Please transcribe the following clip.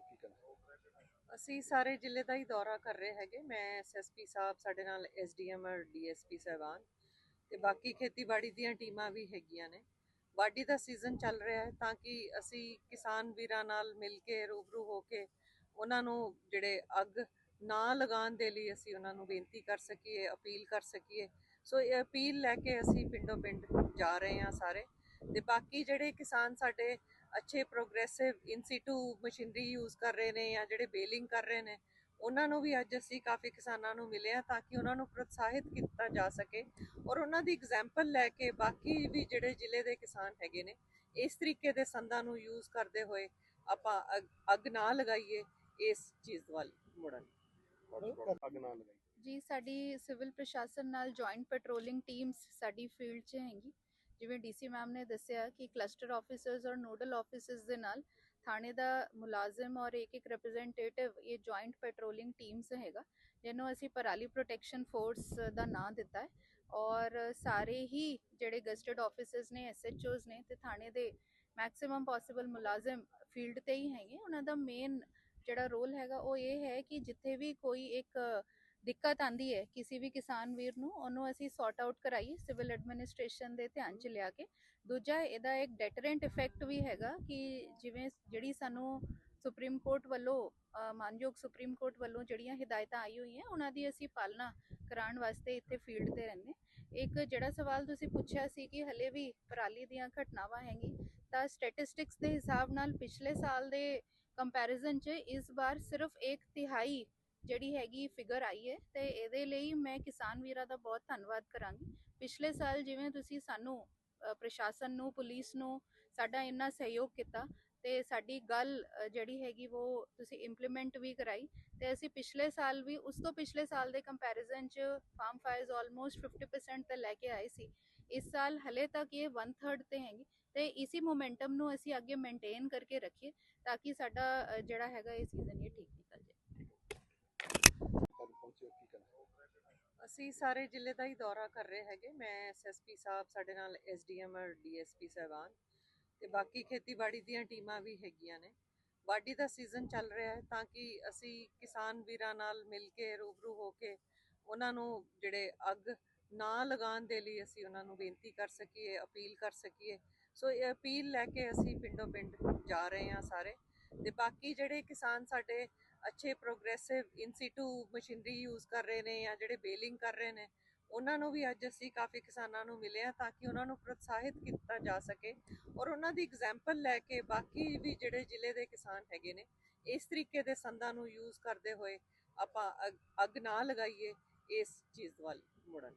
ਪਹੁੰਚੇ ਹੋ? ਕੀ ਕਹਿਣਾ ਅਸੀਂ ਸਾਰੇ ਜ਼ਿਲ੍ਹੇ ਦਾ ਹੀ ਦੌਰਾ ਕਰ ਰਹੇ ਹੈਗੇ। ਮੈਂ ਐਸਐਸਪੀ ਸਾਹਿਬ, ਸਾਡੇ ਨਾਲ ਐਸਡੀਐਮ ਔਰ ਡੀਐਸਪੀ ਸਾਹਿਬਾਨ ਤੇ ਬਾਕੀ ਖੇਤੀਬਾੜੀ ਦੀਆਂ ਟੀਮਾਂ ਵੀ ਹੈਗੀਆਂ ਨੇ। ਵਾਢੀ ਦਾ ਸੀਜ਼ਨ ਚੱਲ ਰਿਹਾ ਹੈ ਤਾਂ ਕਿ ਅਸੀਂ ਕਿਸਾਨ ਵੀਰਾਂ ਨਾਲ ਮਿਲ ਕੇ, ਰੂਬਰੂ ਹੋ ਕੇ ਉਹਨਾਂ ਨੂੰ ਜਿਹੜੇ ਅੱਗ ਨਾ ਲਗਾਉਣ ਦੇ ਲਈ ਅਸੀਂ ਉਹਨਾਂ ਨੂੰ ਬੇਨਤੀ ਕਰ ਸਕੀਏ, ਅਪੀਲ ਕਰ ਸਕੀਏ। ਸੋ ਇਹ ਅਪੀਲ ਲੈ ਕੇ ਅਸੀਂ ਪਿੰਡੋਂ ਪਿੰਡ ਜਾ ਰਹੇ ਹਾਂ ਸਾਰੇ। ਤੇ ਬਾਕੀ ਜਿਹੜੇ ਕਿਸਾਨ ਸਾਡੇ ਅੱਛੇ progressive in situ machinery use ਕਰ ਰਹੇ ਨੇ ਜਾਂ ਜਿਹੜੇ ਬੇਲਿੰਗ ਕਰ ਰਹੇ ਨੇ ਉਹਨਾਂ ਨੂੰ ਵੀ ਅੱਜ ਅਸੀਂ ਕਾਫੀ ਕਿਸਾਨਾਂ ਨੂੰ ਮਿਲੇ ਆ ਤਾਂ ਕਿ ਉਹਨਾਂ ਨੂੰ ਪ੍ਰੋਤਸਾਹਿਤ ਕੀਤਾ ਜਾ ਸਕੇ ਔਰ ਉਹਨਾਂ ਦੀ ਐਗਜ਼ਾਮਪਲ ਲੈ ਕੇ ਬਾਕੀ ਵੀ ਜਿਹੜੇ ਜ਼ਿਲ੍ਹੇ ਦੇ ਕਿਸਾਨ ਹੈਗੇ ਨੇ ਇਸ ਤਰੀਕੇ ਦੇ ਸੰਦਾਂ ਨੂੰ ਯੂਜ਼ ਕਰਦੇ ਹੋਏ ਆਪਾਂ ਅੱਗ- ਨਾ ਲਗਾਈਏ ਇਸ ਚੀਜ਼ ਵੱਲ। ਮੁੜਨ। ਅੱਗ ਨਾ ਜੀ ਸਾਡੀ ਸਿਵਲ ਪ੍ਰਸ਼ਾਸਨ ਨਾਲ ਜੁਆਇੰਟ ਪੈਟਰੋਲਿੰਗ ਟੀਮਸ ਸਾਡੀ ਫੀਲਡ 'ਚ ਹੈਗੀ। ਜਿਵੇਂ ਡੀਸੀ ਮੈਮ ਨੇ ਦੱਸਿਆ ਕਿ ਕਲਸਟਰ ਆਫੀਸਰਸ ਔਰ ਨੋਡਲ ਆਫਿਸਰਸ ਦੇ ਨਾਲ ਥਾਣੇ ਦਾ ਮੁਲਾਜ਼ਮ ਔਰ ਇੱਕ ਇੱਕ ਰਿਪਰੈਜ਼ੈਂਟੇਟਿਵ ਇਹ ਜੁਆਇੰਟ ਪੈਟਰੋਲਿੰਗ ਟੀਮਸ ਹੈਗਾ, ਜਿਹਨੂੰ ਅਸੀਂ ਪਰਾਲੀ ਪ੍ਰੋਟੈਕਸ਼ਨ ਫੋਰਸ ਦਾ ਨਾਂ ਦਿੱਤਾ ਹੈ ਔਰ ਸਾਰੇ ਹੀ ਜਿਹੜੇ ਗਸਟਡ ਆਫੀਸਰਸ ਨੇ ਐਸਐਚਓਸ ਨੇ ਤੇ ਥਾਣੇ ਦੇ ਮੈਕਸਿਮਮ ਪੋਸੀਬਲ ਮੁਲਾਜ਼ਮ ਫੀਲਡ ਤੇ ਹੀ ਹੈਗੇ। ਉਹਨਾਂ ਦਾ ਮੇਨ ਜਿਹੜਾ ਰੋਲ ਹੈਗਾ ਉਹ ਇਹ ਹੈ ਕਿ ਜਿੱਥੇ ਵੀ ਕੋਈ ਇੱਕ ਦਿੱਕਤ ਆਂਦੀ ਹੈ ਕਿਸੇ ਵੀ ਕਿਸਾਨ ਵੀਰ ਨੂੰ, ਉਹਨੂੰ ਅਸੀਂ ਸੌਰਟ ਆਊਟ ਕਰਾਈਏ ਸਿਵਲ ਐਡਮਿਨਿਸਟ੍ਰੇਸ਼ਨ ਦੇ ਧਿਆਨ ਚ ਲਿਆ ਕੇ। ਦੂਜਾ ਇਹਦਾ ਇੱਕ ਡੈਟਰੈਂਟ ਇਫੈਕਟ ਵੀ ਹੈਗਾ ਕਿ ਜਿਵੇਂ ਜਿਹੜੀ ਸਾਨੂੰ ਸੁਪਰੀਮ ਕੋਰਟ ਵੱਲੋਂ ਮਾਨਯੋਗ ਸੁਪਰੀਮ ਕੋਰਟ ਵੱਲੋਂ ਜਿਹੜੀਆਂ ਹਦਾਇਤਾਂ ਆਈ ਹੋਈਆਂ ਉਹਨਾਂ ਦੀ ਅਸੀਂ ਪਾਲਣਾ ਕਰਾਉਣ ਵਾਸਤੇ ਇੱਥੇ ਫੀਲਡ ਤੇ ਰਹਿੰਦੇ ਇੱਕ ਜਿਹੜਾ ਸਵਾਲ ਤੁਸੀਂ ਪੁੱਛਿਆ ਸੀ ਕਿ ਹਲੇ ਵੀ ਪਰਾਲੀ ਦੀਆਂ ਘਟਨਾਵਾਂ ਹੈਗੀ ਤਾਂ ਸਟੈਟਿਸਟਿਕਸ ਦੇ ਹਿਸਾਬ ਨਾਲ ਪਿਛਲੇ ਸਾਲ ਦੇ ਕੰਪੈਰੀਜ਼ਨ 'ਚ ਇਸ ਵਾਰ ਸਿਰਫ ਇੱਕ ਤਿਹਾਈ ਜਿਹੜੀ ਹੈਗੀ ਫਿਗਰ ਆਈ ਹੈ, ਤੇ ਇਹਦੇ ਲਈ ਮੈਂ ਕਿਸਾਨ ਵੀਰਾਂ ਦਾ ਬਹੁਤ ਧੰਨਵਾਦ ਕਰਾਂਗੀ। ਪਿਛਲੇ ਸਾਲ ਜਿਵੇਂ ਤੁਸੀਂ ਸਾਨੂੰ ਪ੍ਰਸ਼ਾਸਨ ਨੂੰ, ਪੁਲਿਸ ਨੂੰ ਸਾਡਾ ਇੰਨਾ ਸਹਿਯੋਗ ਕੀਤਾ ਤੇ ਸਾਡੀ ਗੱਲ ਜਿਹੜੀ ਹੈਗੀ ਉਹ ਤੁਸੀਂ ਇੰਪਲੀਮੈਂਟ ਵੀ ਕਰਾਈ ਤੇ ਅਸੀਂ ਪਿਛਲੇ ਸਾਲ ਵੀ, ਉਸ ਤੋਂ ਪਿਛਲੇ ਸਾਲ ਦੇ ਕੰਪੈਰੀਜ਼ਨ 'ਚ ਫਾਰਮ ਫਾਇਰਸ ਆਲਮੋਸਟ 50% ਤੇ ਲੈ ਕੇ ਆਏ ਸੀ। ਇਸ ਸਾਲ ਹਲੇ ਤੱਕ ਇਹ 1/3 ਤੇ ਹੈਗੀ ਤੇ ਇਸੀ ਮੋਮੈਂਟਮ ਨੂੰ ਅਸੀਂ ਅੱਗੇ ਮੇਨਟੇਨ ਕਰਕੇ ਰੱਖੀਏ ਤਾਂ ਕਿ ਸਾਡਾ ਜਿਹੜਾ ਹੈਗਾ ਇਹ ਸੀਜ਼ਨ ਇਹ ਠੀਕ ਪਹੁੰਚੇ ਹੋ? ਕੀ ਕਹਿਣਾ ਅਸੀਂ ਸਾਰੇ ਜ਼ਿਲ੍ਹੇ ਦਾ ਹੀ ਦੌਰਾ ਕਰ ਰਹੇ ਹੈਗੇ। ਮੈਂ ਐਸਐਸਪੀ ਸਾਹਿਬ, ਸਾਡੇ ਨਾਲ ਐਸਡੀਐਮ ਔਰ ਡੀਐਸਪੀ ਸਾਹਿਬਾਨ ਤੇ ਬਾਕੀ ਖੇਤੀਬਾੜੀ ਦੀਆਂ ਟੀਮਾਂ ਵੀ ਹੈਗੀਆਂ ਨੇ। ਵਾਢੀ ਦਾ ਸੀਜ਼ਨ ਚੱਲ ਰਿਹਾ ਹੈ ਤਾਂ ਕਿ ਅਸੀਂ ਕਿਸਾਨ ਵੀਰਾਂ ਨਾਲ ਮਿਲ ਕੇ, ਰੂਬਰੂ ਹੋ ਕੇ ਉਹਨਾਂ ਨੂੰ ਜਿਹੜੇ ਅੱਗ ਨਾ ਲਗਾਉਣ ਦੇ ਲਈ ਅਸੀਂ ਉਹਨਾਂ ਨੂੰ ਬੇਨਤੀ ਕਰ ਸਕੀਏ, ਅਪੀਲ ਕਰ ਸਕੀਏ। ਸੋ ਇਹ ਅਪੀਲ ਲੈ ਕੇ ਅਸੀਂ ਪਿੰਡੋਂ ਪਿੰਡ ਜਾ ਰਹੇ ਹਾਂ ਸਾਰੇ। ਤੇ ਬਾਕੀ ਜਿਹੜੇ ਕਿਸਾਨ ਸਾਡੇ ਅੱਛੇ progressive in situ machinery use ਕਰ ਰਹੇ ਨੇ ਜਾਂ ਜਿਹੜੇ ਬੇਲਿੰਗ ਕਰ ਰਹੇ ਨੇ, ਉਹਨਾਂ ਨੂੰ ਵੀ ਅੱਜ ਅਸੀਂ ਕਾਫੀ ਕਿਸਾਨਾਂ ਨੂੰ ਮਿਲੇ ਆ ਤਾਂ ਕਿ ਉਹਨਾਂ ਨੂੰ ਪ੍ਰੋਤਸਾਹਿਤ ਕੀਤਾ ਜਾ ਸਕੇ ਔਰ ਉਹਨਾਂ ਦੀ ਐਗਜ਼ਾਮਪਲ ਲੈ ਕੇ ਬਾਕੀ ਵੀ ਜਿਹੜੇ ਜ਼ਿਲ੍ਹੇ ਦੇ ਕਿਸਾਨ ਹੈਗੇ ਨੇ, ਇਸ ਤਰੀਕੇ ਦੇ ਸੰਦਾਂ ਨੂੰ ਯੂਜ਼ ਕਰਦੇ ਹੋਏ ਆਪਾਂ ਅੱਗ- ਅੱਗ ਨਾ ਲਗਾਈਏ ਇਸ ਚੀਜ਼ ਵੱਲ। ਮੁੜਨ।